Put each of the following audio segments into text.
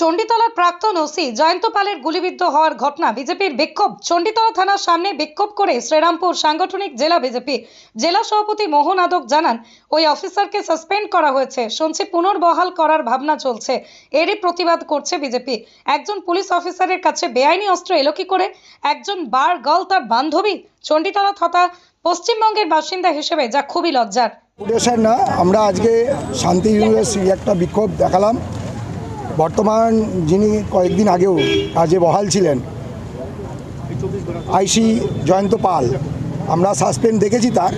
চণ্ডীতলার প্রাক্তন ওসি জয়ন্ত পালের গুলিবিদ্ধ হওয়ার ঘটনা বিজেপির বিক্ষোভ। চণ্ডীতলা থানার সামনে বিক্ষোভ করে শ্রীরামপুর সাংগঠনিক জেলা বিজেপি। জেলা সভাপতি মোহন আদক জানান, ওই অফিসারকে সাসপেন্ড করা হয়েছে। শুনছি পুনর্বহাল করার ভাবনা চলছে। এরই প্রতিবাদ করছে বিজেপি। একজন পুলিশ অফিসারের কাছে বেআইনি অস্ত্র এলো কি করে? একজন বার গল তার বান্ধবী? চণ্ডীতলা তথা পশ্চিমবঙ্গের বাসিন্দা হিসেবে যা খুবই লজ্জার। না, আমরা আজকে শান্তি একটা বিক্ষোভ দেখালাম। বর্তমান যিনি কয়েকদিন আগেও কাজে বহাল ছিলেন আইসি জয়ন্ত পাল। আমরা সাসপেন্ড দেখেছি তার,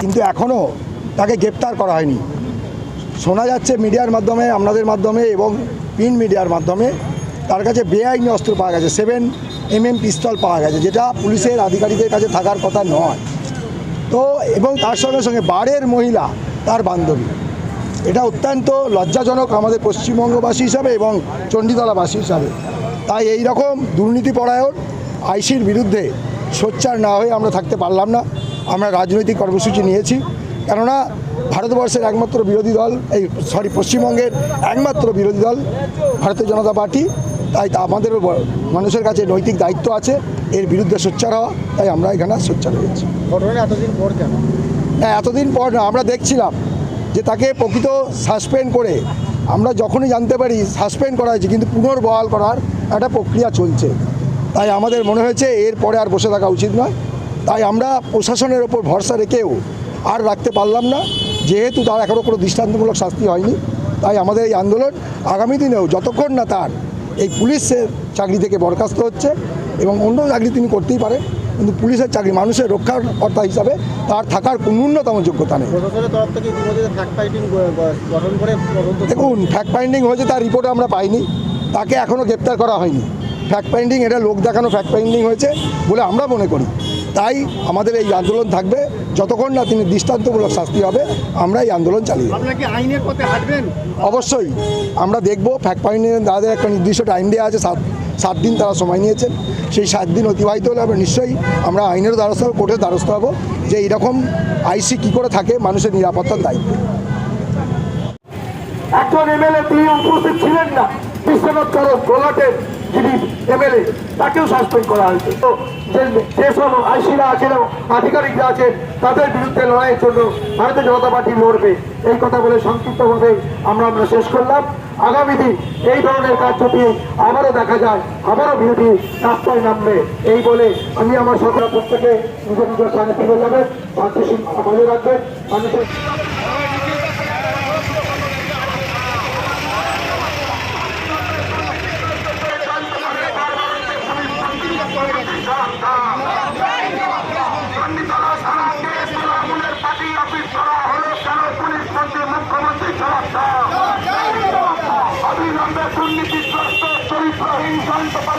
কিন্তু এখনও তাকে গ্রেপ্তার করা হয়নি। শোনা যাচ্ছে মিডিয়ার মাধ্যমে আপনাদের মাধ্যমে এবং প্রিন্ট মিডিয়ার মাধ্যমে তার কাছে বেআইনি অস্ত্র পাওয়া গেছে, সেভেন এম এম পিস্তল পাওয়া গেছে, যেটা পুলিশের আধিকারিকের কাছে থাকার কথা নয়। তো, এবং তার সঙ্গে সঙ্গে বারের মহিলা, তার বান্ধবী। এটা অত্যন্ত লজ্জাজনক আমাদের পশ্চিমবঙ্গবাসী হিসাবে এবং চণ্ডীতলাবাসী হিসাবে। তাই এই রকম দুর্নীতিপরায়ণ আইসির বিরুদ্ধে সোচ্চার না হয়ে আমরা থাকতে পারলাম না। আমরা রাজনৈতিক কর্মসূচি নিয়েছি। কেননা ভারতবর্ষের একমাত্র বিরোধী দল এই সরি পশ্চিমবঙ্গের একমাত্র বিরোধী দল ভারতীয় জনতা পার্টি। তাই তা আমাদেরও মানুষের কাছে নৈতিক দায়িত্ব আছে। এর বিরুদ্ধে সোচ্চার হওয়া তাই আমরা এখানে সোচ্চার হয়েছি। ঘটনা এতদিন পর কেন? না এতদিন পর না আমরা দেখছিলাম। যে তাকে প্রকৃত সাসপেন্ড করে আমরা যখনই জানতে পারি সাসপেন্ড করা হয়েছে, কিন্তু পুনর্বহাল করার একটা প্রক্রিয়া চলছে। তাই আমাদের মনে হয়েছে এর পরে আর বসে থাকা উচিত নয়। তাই আমরা প্রশাসনের ওপর ভরসা রেখেও আর রাখতে পারলাম না। যেহেতু তার এখনও কোনো দৃষ্টান্তমূলক শাস্তি হয়নি, তাই আমাদের এই আন্দোলন আগামী দিনেও যতক্ষণ না তার এই পুলিশের চাকরি থেকে বরখাস্ত হচ্ছে এবং অন্য চাকরি তিনি করতেই পারে, কিন্তু পুলিশের চাকরি মানুষের রক্ষাকর্তা হিসাবে তার থাকার কোনো ন্যূনতম যোগ্যতা নেই। দেখুন ফ্যাক্ট ফাইন্ডিং হয়েছে তার রিপোর্ট আমরা পাইনি। তাকে এখনও গ্রেপ্তার করা হয়নি। ফ্যাক্ট ফাইন্ডিং এটা লোক দেখানো ফ্যাক্ট ফাইন্ডিং হয়েছে বলে আমরা মনে করি। তাই আমাদের এই আন্দোলন থাকবে। যতক্ষণ না তিনি দৃষ্টান্তমূলক শাস্তি হবে আমরা এই আন্দোলন চালিয়ে যাব। আইনের পথে অবশ্যই। আমরা দেখব ফ্যাক্ট ফাইন্ডিং তাদের একটা নির্দিষ্ট টাইম দেওয়া আছে সাত সাত দিন তারা সময় নিয়েছেন। সেই সাত দিন অতিবাহিত হলে আমরা নিশ্চয়ই আমরা আইনের দ্বারস্থ কোর্টের দ্বারস্থ হব যে এইরকম আইসি কি করে থাকে মানুষের নিরাপত্তার দায়িত্ব। একজন এমএলএ, তিনি উপস্থিত ছিলেন না। বিশ্বনাথ করণ গোলাটের যিনি এমএলএ, তাকেও সাসপেন্ড করা হয়েছে। তো যেসব আইসিরা আছেন, আধিকারিকরা আছেন, তাদের বিরুদ্ধে লড়াইয়ের জন্য ভারতীয় জনতা পার্টি লড়বে। এই কথা বলে সংক্ষিপ্তভাবে আমরা আমরা শেষ করলাম। আগামী দিন এই ধরনের কাজ যদি আবারও দেখা যায়, আবারও বিরোধী রাস্তায় নামবে। এই বলে আমি আমার সকল প্রত্যেকে নিজের নিজের স্থানে ফিরে যাবেন মানুষের বজায় রাখবেন। মানুষের